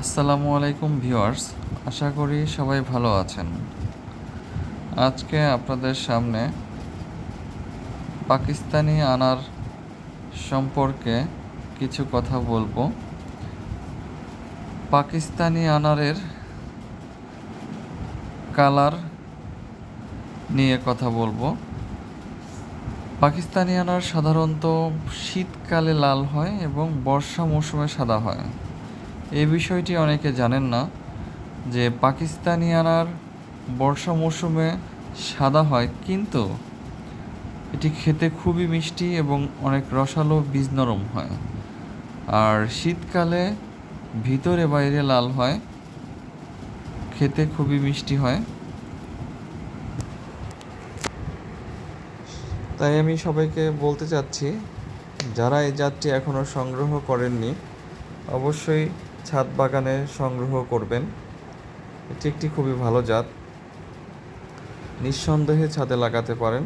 আসসালামু আলাইকুম ভিউয়ার্স, আশা করি সবাই ভালো আছেন। আজকে আপনাদের সামনে পাকিস্তানি আনার সম্পর্কে কিছু কথা বলব। পাকিস্তানি আনারের কালার নিয়ে কথা বলব। পাকিস্তানি আনার সাধারণত শীতকালে লাল হয় এবং বর্ষা মৌসুমে সাদা হয়। এই বিষয়টি অনেকে জানেন না যে পাকিস্তানি আনার বর্ষা মৌসুমে সাদা হয়, কিন্তু এটি খেতে খুবই মিষ্টি এবং অনেক রসালো বীজ নরম হয়। আর শীতকালে ভিতরে বাইরে লাল হয়, খেতে খুবই মিষ্টি হয়। তাই আমি সবাইকে বলতে চাচ্ছি, যারা এই জাতটি এখনও সংগ্রহ করেননি, অবশ্যই ছাদ বাগানে সংগ্রহ করবেন। এটি একটি খুবই ভালো জাত। নিঃসন্দেহে ছাদে লাগাতে পারেন।